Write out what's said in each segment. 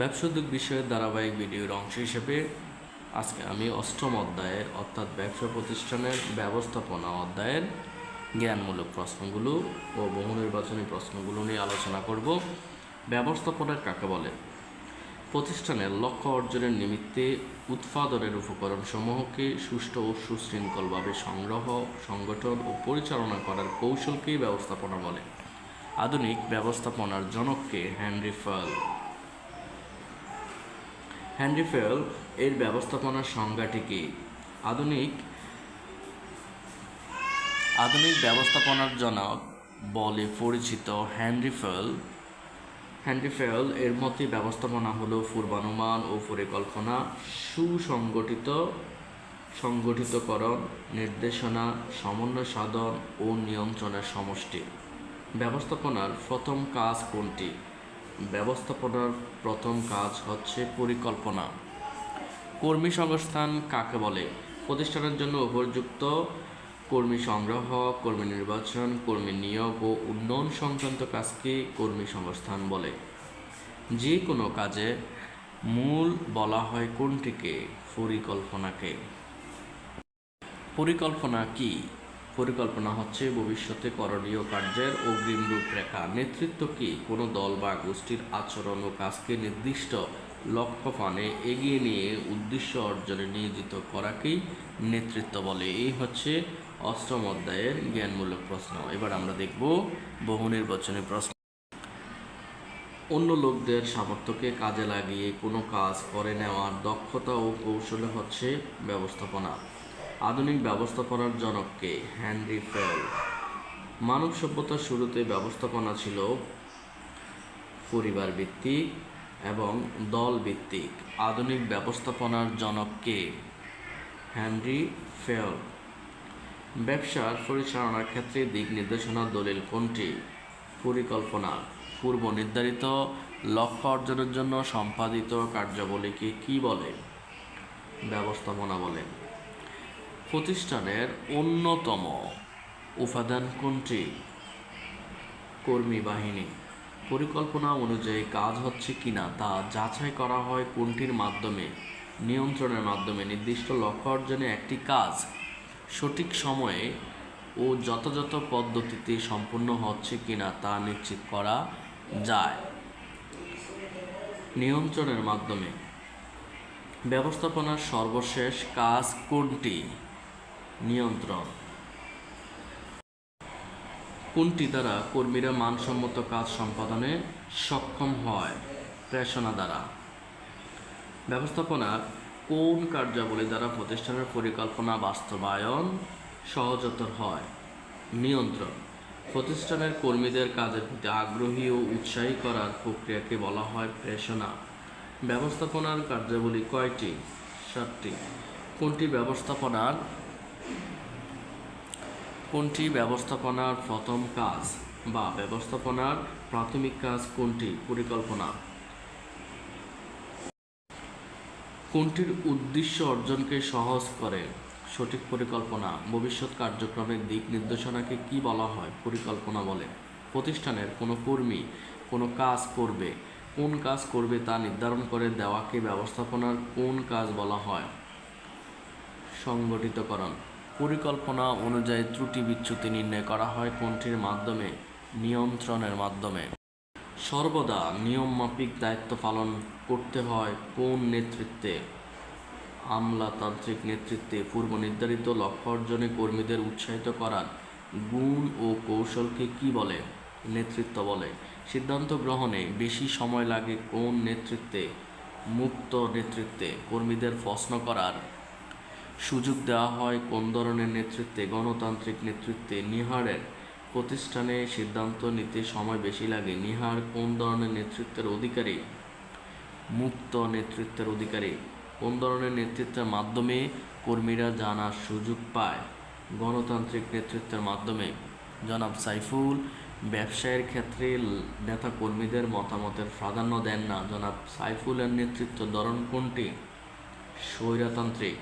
ব্যবসা উদ্যোগ বিষয়ের ধারাবাহিক ভিডিওর অংশ হিসেবে আজকে আমি অষ্টম অধ্যায়ের, অর্থাৎ ব্যবসা প্রতিষ্ঠানের ব্যবস্থাপনা অধ্যায়ের জ্ঞানমূলক প্রশ্নগুলো ও বহু নির্বাচনী প্রশ্নগুলো নিয়ে আলোচনা করব। ব্যবস্থাপনা কাকে বলে? প্রতিষ্ঠানের লক্ষ্য অর্জনের নিমিত্তে উৎপাদনের উপকরণসমূহকে সুষ্ঠু ও সুশৃঙ্খলভাবে সংগ্রহ, সংগঠন ও পরিচালনা করার কৌশলকেই ব্যবস্থাপনা বলে। আধুনিক ব্যবস্থাপনার জনককে ফাল হেনরি ফেল এর ব্যবস্থাপনার সংজ্ঞাটি কি? আধুনিক আধুনিক ব্যবস্থাপনার জনক বলে পরিচিত হেনরি ফেল হেনরি ফেল এর মতে ব্যবস্থাপনা হলো পূর্বানুমান ও পরিকল্পনা, সুসংগঠিত, সংগঠিতকরণ, নির্দেশনা সমন্বয় সাধন ও নিয়ন্ত্রণের সমষ্টি। ব্যবস্থাপনার প্রথম কাজ কোনটি? ব্যবস্থাপনার প্রথম কাজ হচ্ছে পরিকল্পনা। কর্মী সংস্থান কাকে বলে? প্রতিষ্ঠানের জন্য উপযুক্ত কর্মী সংগ্রহ, কর্মী নির্বাচন, কর্মী নিয়োগ ও উন্নয়ন সংক্রান্ত কাজকে কর্মী সংস্থান বলে? যে কোনো কাজে মূল বলা হয় কোনটিকে? পরিকল্পনাকে। পরিকল্পনা কি? পরিকল্পনা হচ্ছে ভবিষ্যতে করণীয় কার্যের অগ্রিম রূপরেখা। নেতৃত্ব কি? কোনো দল বা গোষ্ঠীর আচরণ ও কাজকে নির্দিষ্ট লক্ষ্য পানে এগিয়ে নিয়ে উদ্দেশ্য অর্জনে নিয়োজিত করাকেই নেতৃত্ব বলে? এই হচ্ছে অষ্টম অধ্যায়ের জ্ঞানমূলক প্রশ্ন। এবার আমরা দেখব বহু নির্বাচনী প্রশ্ন। অন্য লোকদের সামর্থ্যকে কাজে লাগিয়ে কোনো কাজ করে নেওয়ার দক্ষতা ও কৌশল হচ্ছে ব্যবস্থাপনা। আধুনিক ব্যবস্থাপনার জনককে হেনরি ফেল। মানব সভ্যতার শুরুতে ব্যবস্থাপনা ছিল পরিবার ভিত্তিক এবং দল ভিত্তিক আধুনিক ব্যবস্থাপনার জনককে হেনরি ফেল। ব্যবসার পরিচালনার ক্ষেত্রে দিক নির্দেশনা দলিল কোনটি? পরিকল্পনা। পূর্ব নির্ধারিত লক্ষ্য অর্জনের জন্য সম্পাদিত কার্যাবলীকে কি বলে? ব্যবস্থাপনা বলে। প্রতিষ্ঠানের অন্যতম উপাদান কোনটি? কর্মী বাহিনী। পরিকল্পনা অনুযায়ী কাজ হচ্ছে কিনা তা যাচাই করা হয় কোনটির মাধ্যমে, নিয়ন্ত্রণের মাধ্যমে। নির্দিষ্ট লক্ষ্য অর্জনে একটি কাজ সঠিক সময়ে ও যথাযথ পদ্ধতিতে সম্পূর্ণ হচ্ছে কিনা তা নিশ্চিত করা যায়। নিয়ন্ত্রণের মাধ্যমে। ব্যবস্থাপনার সর্বশেষ কাজ কোনটি? নিয়ন্ত্রণ। কোনটি দ্বারা কর্মীরা মানসম্মত কাজ সম্পাদনে সক্ষম হয়? প্রেষণা দ্বারা। ব্যবস্থাপনার কোন কার্যাবলী দ্বারা প্রতিষ্ঠানের পরিকল্পনা বাস্তবায়ন সহজতর হয়? নিয়ন্ত্রণ। প্রতিষ্ঠানের কর্মীদের কাজের প্রতি আগ্রহী ও উৎসাহী করার প্রক্রিয়াকে বলা হয় প্রেষণা। ব্যবস্থাপনার কার্যাবলী কয়টি? সাতটি। কোনটি ব্যবস্থাপনার কোনটি ব্যবস্থাপনার প্রথম কাজ বা ব্যবস্থাপনার প্রাথমিক কাজ কোনটি? পরিকল্পনা। কোনটির উদ্দেশ্য অর্জনকে সহজ করে? সঠিক পরিকল্পনা। ভবিষ্যৎ কার্যক্রমের দিক নির্দেশনাকে কি বলা হয়? পরিকল্পনা বলে। প্রতিষ্ঠানের কোনো কর্মী কোনো কাজ করবে। কোন কাজ করবে তা নির্ধারণ করে দেওয়াকে ব্যবস্থাপনার কোন কাজ বলা হয়? সংগঠিতকরণ। পরিকল্পনা অনুযায়ী ত্রুটি বিচ্যুতি নির্ণয় করা হয় কোনটির মাধ্যমে? নিয়ন্ত্রণের মাধ্যমে। সর্বদা নিয়মমাফিক দায়িত্ব পালন করতে হয় কোন নেতৃত্বে? আমলাতান্ত্রিক নেতৃত্বে পূর্ব নির্ধারিত লক্ষ্য অর্জনে কর্মীদের উৎসাহিত করার গুণ ও কৌশলকে কি বলে? নেতৃত্ব বলে। সিদ্ধান্ত গ্রহণে বেশি সময় লাগে কোন নেতৃত্বে? মুক্ত নেতৃত্বে কর্মীদের প্রশ্ন করার সুযোগ দেওয়া হয় কোন ধরনের নেতৃত্বে, গণতান্ত্রিক নেতৃত্বে, নিহারের প্রতিষ্ঠানে সিদ্ধান্ত নিতে সময় বেশি লাগে। নিহার কোন ধরনের নেতৃত্বের অধিকারী? মুক্ত নেতৃত্বের অধিকারী। কোন ধরনের নেতৃত্বের মাধ্যমে কর্মীরা জানার সুযোগ পায়? গণতান্ত্রিক নেতৃত্বের মাধ্যমে। জনাব সাইফুল, ব্যবসায়ের ক্ষেত্রে নেতা কর্মীদের মতামতের প্রাধান্য দেন না। জনাব সাইফুলের নেতৃত্ব ধরন কোনটি? স্বৈরতান্ত্রিক।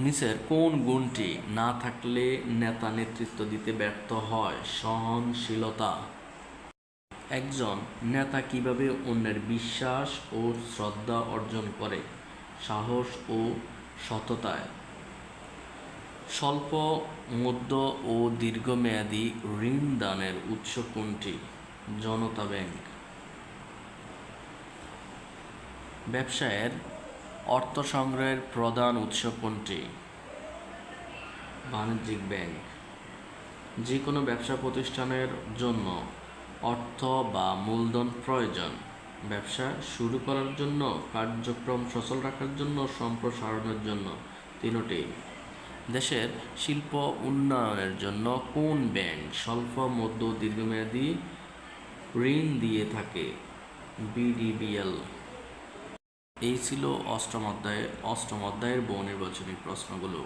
নিচের কোন গুণটি না থাকলে নেতা নেতৃত্ব দিতে ব্যর্থ হয়? সহনশীলতা। একজন নেতা কীভাবে অন্যের বিশ্বাস ও শ্রদ্ধা অর্জন করে? সাহস ও সততায়। স্বল্প, মধ্য ও দীর্ঘমেয়াদী ঋণ দানের উৎস কোনটি? জনতা ব্যাংক। ব্যবসায়ের অর্থ সংগ্রহের প্রধান উৎস কোনটি? বাণিজ্যিক ব্যাংক। যে কোনো ব্যবসা প্রতিষ্ঠানের জন্য অর্থ বা মূলধন প্রয়োজন। ব্যবসা শুরু করার জন্য, কার্যক্রম সচল রাখার জন্য, সম্প্রসারণের জন্য। তিনটি। দেশের শিল্প উন্নয়নের জন্য কোন ব্যাংক স্বল্প, মধ্য, দীর্ঘমেয়াদী ঋণ দিয়ে থাকে? বিডিবিএল। এই ছিল অষ্টম অধ্যায়ে অষ্টম অধ্যায়ের বহু নির্বাচনী প্রশ্নগুলো।